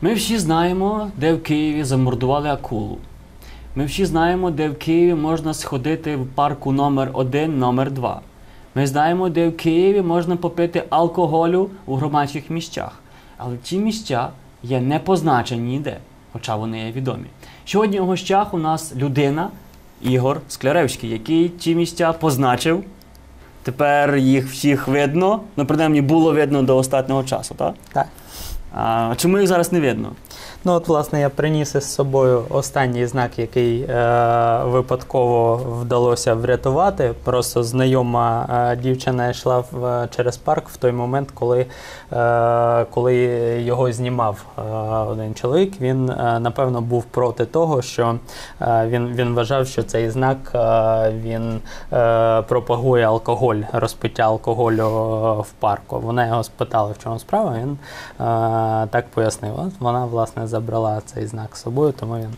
Ми всі знаємо, де в Києві замордували акулу. Ми всі знаємо, де в Києві можна сходити в парку номер 1 номер 2 Ми знаємо, де в Києві можна попити алкоголю у громадських місцях. Але ці місця є не позначені ніде, хоча вони є відомі. Сьогодні у гостях у нас людина, Ігор Скляревський, який ці місця позначив. Тепер їх всіх видно, ну, принаймні було видно до останнього часу, так? Так. А чому їх зараз не видно? Ну, от, власне, я приніс із собою останній знак, який е, випадково вдалося врятувати. Просто знайома е, дівчина йшла в, через парк в той момент, коли, е, коли його знімав е, один чоловік. Він, е, напевно, був проти того, що е, він, він вважав, що цей знак е, він е, пропагує алкоголь, розпиття алкоголю е, в парку. Вона його спитала, в чому справа. Він е, так пояснив. Вона, власне, забрала цей знак з собою, тому він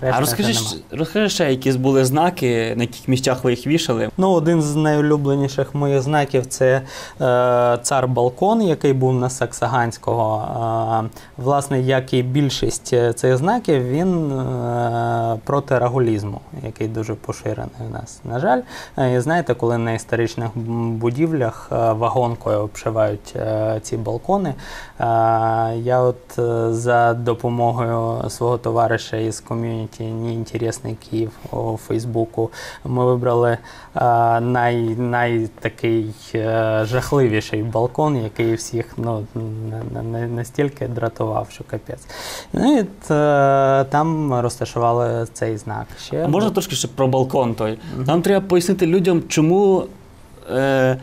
А розкажи, розкажи ще, які були знаки, на яких місцях ви їх вішали. Ну, один з найулюбленіших моїх знаків це е, цар балкон, який був на Саксаганського. Е, власне, як і більшість е, цих знаків, він е, проти рагулізму, який дуже поширений у нас. На жаль, е, і знаєте, коли на історичних будівлях е, вагонкою обшивають е, ці балкони, е, я от е, за допомогою свого товариша із ком'юніті Неінтересний Київ у Фейсбуку ми вибрали е, най, най такий е, жахливіший балкон, який всіх ну, на- на- на- настільки дратував, що капець. Ну і е, там розташували цей знак. Ще А можна трошки ще про балкон той. Нам треба пояснити людям, чому е,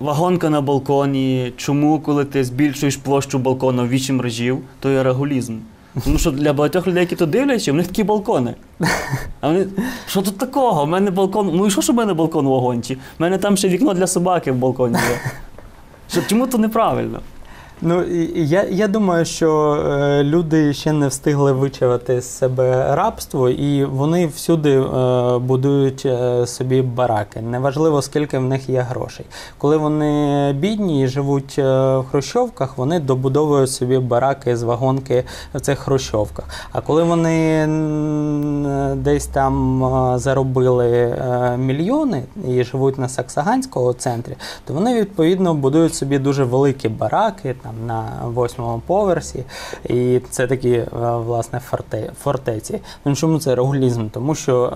вагонка на балконі, чому, коли ти збільшуєш площу балкону в 8 разів, то є регулізм. Тому що для багатьох людей, які тут дивляться, у них такі балкони. А вони, що тут такого? У мене балкон. Ну і що ж у мене балкон у вагонці? У мене там ще вікно для собаки в балконі є. Що, чому то неправильно? Ну, я, я думаю, що е, люди ще не встигли вичавити з себе рабство, і вони всюди е, будують е, собі бараки. Неважливо, скільки в них є грошей. Коли вони бідні і живуть е, в хрущовках, вони добудовують собі бараки з вагонки в цих хрущовках. А коли вони десь там заробили мільйони і живуть на Саксаганського центрі, то вони відповідно будують собі дуже великі бараки там на восьмому поверсі. І це такі е, власне форте, фортеці. Ну чому це регулізм? Тому що е,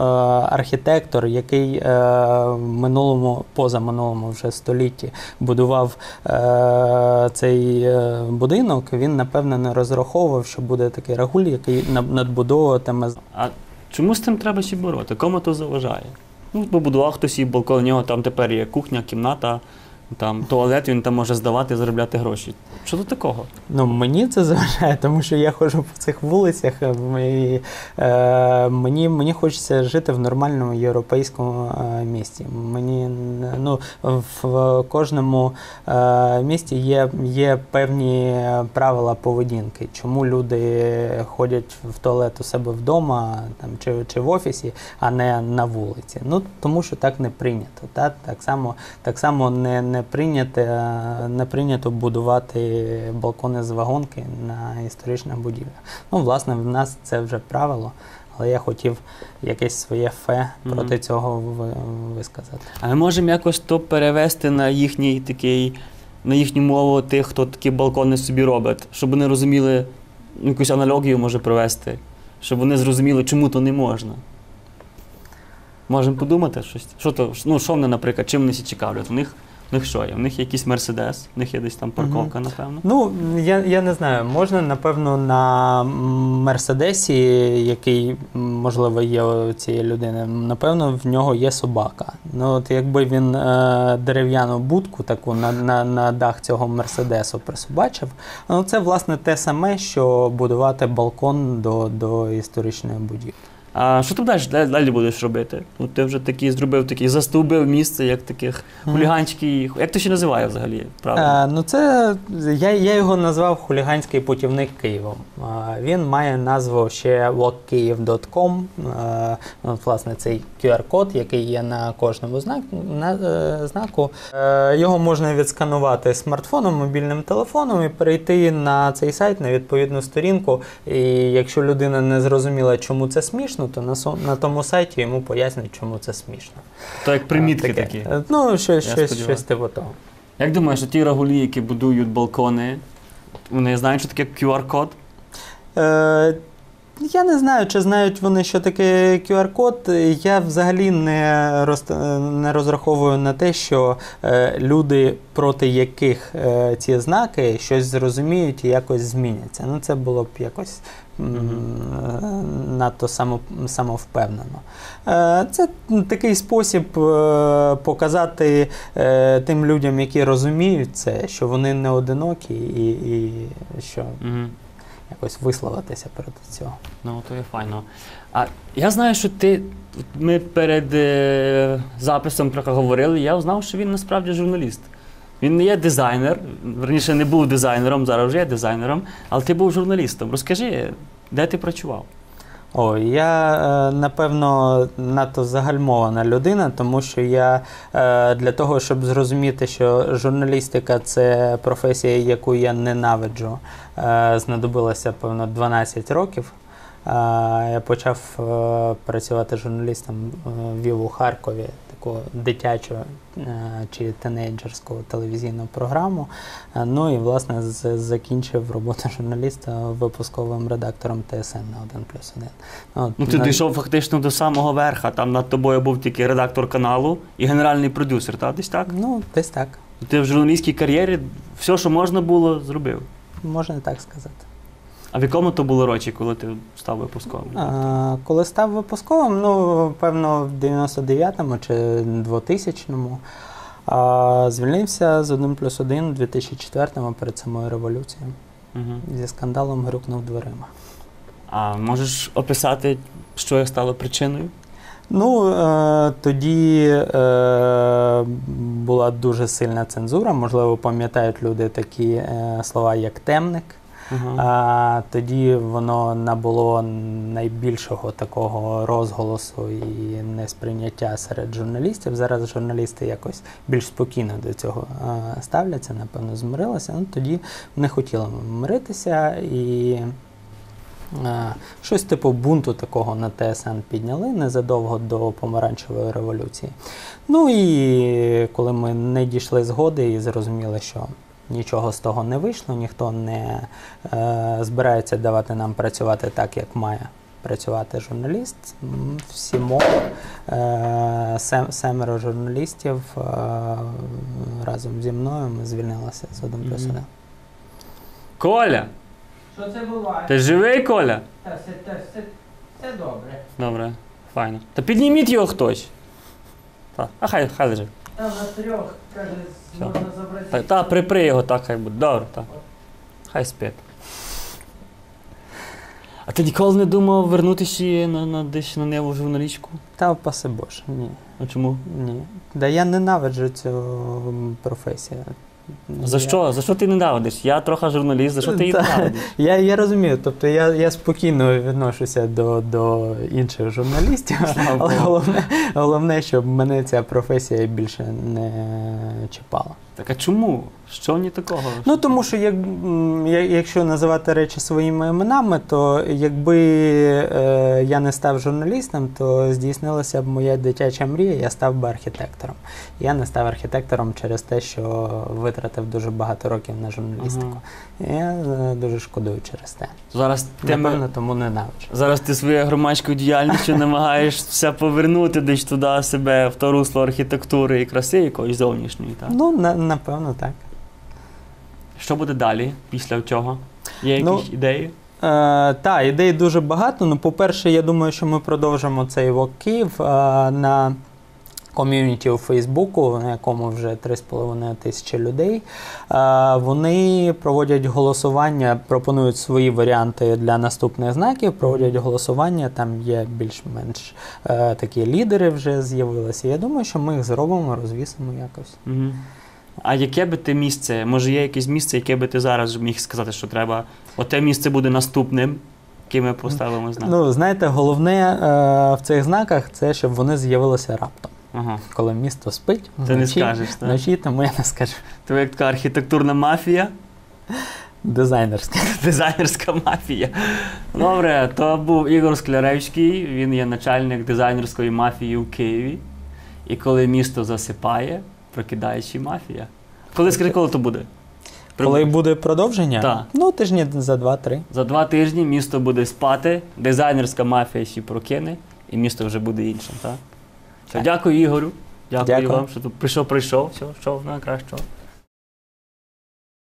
архітектор, який е, в минулому, позаминулому вже столітті будував е, цей е, будинок, він напевно не розраховував, що буде такий рагуль, який над- надбудовуватиме А чому з цим треба ще бороти? Кому то заважає? Ну, побудував хтось і балкон, у нього там тепер є кухня, кімната, там туалет, він там може здавати і заробляти гроші. Що тут такого? Ну, мені це заважає, тому що я ходжу по цих вулицях. е, І, е, мені, мені хочеться жити в нормальному європейському е, місті. Мені ну, в кожному е, місті є, є певні правила поведінки, чому люди ходять в туалет у себе вдома там, чи, чи в офісі, а не на вулиці. Ну, тому що так не прийнято. Та? Так само, так само не, не, прийнято, не прийнято будувати балкони з вагонки на історичних будівлях. Ну, власне, в нас це вже правило, але я хотів якесь своє фе проти цього ви- висказати. А ми можемо якось то перевести на їхній такий, на їхню мову тих, хто такі балкони собі робить, щоб вони розуміли, ну, якусь аналогію може провести, щоб вони зрозуміли, чому то не можна. Можемо подумати щось. Що то, ну, що вони, наприклад, чим вони всі цікавлять? У них, у них що є? У них якийсь мерседес, у них є десь там парковка, напевно. Ну, я, я не знаю, можна, напевно, на Мерседесі, який, можливо, є у цієї людини, напевно, в нього є собака. Ну, от якби він е, дерев'яну будку таку на, на, на дах цього Мерседесу присобачив, ну це, власне, те саме, що будувати балкон до, до історичної будівлі. А що ти далі, далі, будеш робити? Ну, ти вже такий зробив такий, застовбив місце, як таких хуліганських. Як то ще називає взагалі? Правильно? Е, ну це я, я його назвав хуліганський путівник Києвом. Е, він має назву ще walkkyiv.com. Е, власне, цей QR-код, який є на кожному знак, на, е, знаку. Е, його можна відсканувати смартфоном, мобільним телефоном і перейти на цей сайт на відповідну сторінку. І якщо людина не зрозуміла, чому це смішно, то на, на тому сайті йому пояснять, чому це смішно. То як примітки Таке. такі. Е, Ну, щось, щось, щось типу того. Як думаєш, ті рагулі, які будують балкони, вони знають, що таке QR-код? Е, я не знаю, чи знають вони, що таке QR-код. Я взагалі не, роз, не розраховую на те, що е, люди, проти яких е, ці знаки щось зрозуміють і якось зміняться. Ну, це було б якось м, е, надто само, самовпевнено. Е, це такий спосіб е, показати е, тим людям, які розуміють це, що вони не одинокі і, і що Угу. Якось висловитися перед цього. Ну, то є файно. А я знаю, що ти. Ми перед е, записом говорили, я знав, що він насправді журналіст. Він не є дизайнер, верніше не був дизайнером, зараз вже є дизайнером, але ти був журналістом. Розкажи, де ти працював? О, я е, напевно надто загальмована людина, тому що я е, для того, щоб зрозуміти, що журналістика це професія, яку я ненавиджу, е, знадобилося певно 12 років. Я почав е, працювати журналістом е, вів у Харкові таку дитячу е, чи тинейджерську телевізійну програму. Ну і власне закінчив роботу журналіста випусковим редактором ТСН на 1 плюс 1. Ну, ти на- дійшов фактично до самого верха. Там над тобою був тільки редактор каналу і генеральний продюсер, так? Десь так? Ну, десь так. Ти в журналістській кар'єрі все, що можна було, зробив. Можна так сказати. А в якому то було році, коли ти став випусковим? А, коли став випусковим, ну, певно, в 99-му чи 2000-му. А, звільнився з 1 плюс 1 у 2004-му перед самою революцією. Угу. Зі скандалом грюкнув дверима. А можеш описати, що стало причиною? Ну, е, тоді е, була дуже сильна цензура. Можливо, пам'ятають люди такі е, слова, як темник. Ага. А тоді воно набуло найбільшого такого розголосу і несприйняття серед журналістів. Зараз журналісти якось більш спокійно до цього а, ставляться, напевно, змирилися. Ну, тоді не хотіли миритися і. Щось типу бунту такого на ТСН підняли незадовго до помаранчевої революції. Ну і коли ми не дійшли згоди і зрозуміли, що нічого з того не вийшло, ніхто не е, збирається давати нам працювати так, як має працювати журналіст. Всімо е, сем, семеро журналістів е, разом зі мною ми звільнилися з 1 плюс. 1. Коля! Що це буває? Ти живий, Коля? Та все, та все, все добре. Добре, файно. Та підніміть його хтось. Та, а хай, хай лежить. Там на трьох, каже, можна забрати. Та, та припри його так, хай буде. Добре, так. Хай спить. А ти ніколи не думав вернутися на, на, десь на небо журналічку? Та впаси Боже, ні. А чому? ні. Да я ненавиджу цю м, професію. За що? За що ти ненавидиш? Я трохи журналіст, за що ти її ненавидиш? Я, я розумію, тобто я, я спокійно відношуся до, до інших журналістів, але головне, головне, щоб мене ця професія більше не чіпала. Так а чому? Що в ній такого? Ну тому що як, якщо називати речі своїми іменами, то якби е, я не став журналістом, то здійснилася б моя дитяча мрія, я став би архітектором. Я не став архітектором через те, що витратив дуже багато років на журналістику. Я е, дуже шкодую через те. Зараз ти, Напевно, тому ненавиджу. зараз ти своєю громадською діяльністю намагаєшся повернути десь туди себе, в то русло архітектури і краси якоїсь зовнішньої. Так? Ну, на, напевно, так. Що буде далі після цього? Є Ну, якісь ідеї? Е, та, ідей дуже багато. Ну, по-перше, я думаю, що ми продовжимо цей вок Київ е, на ком'юніті у Фейсбуку, на якому вже 3,5 тисячі людей. Е, Вони проводять голосування, пропонують свої варіанти для наступних знаків, проводять голосування. Там є більш-менш е, такі лідери вже з'явилися. Я думаю, що ми їх зробимо, розвісимо якось. Угу. А яке би ти місце? Може, є якесь місце, яке би ти зараз міг сказати, що треба. Оте місце буде наступним, яке ми поставимо знак. Ну, знаєте, головне е, в цих знаках це щоб вони з'явилися раптом. Ага. Коли місто спить, Ти не скажеш, так? вночі, тому я не скажу. То як така архітектурна мафія, Дизайнерське. дизайнерська мафія. Добре, то був Ігор Скляревський, він є начальник дизайнерської мафії у Києві. І коли місто засипає, прокидаючи мафія. Коли скажи, коли то буде? Коли буде продовження, Так. ну тижні за два-три. За два тижні місто буде спати, дизайнерська мафія ще прокине, і місто вже буде іншим, так? Так. Дякую, Ігорю. Дякую, Дякую. вам, що тут прийшов, прийшов. Все, що найкращого.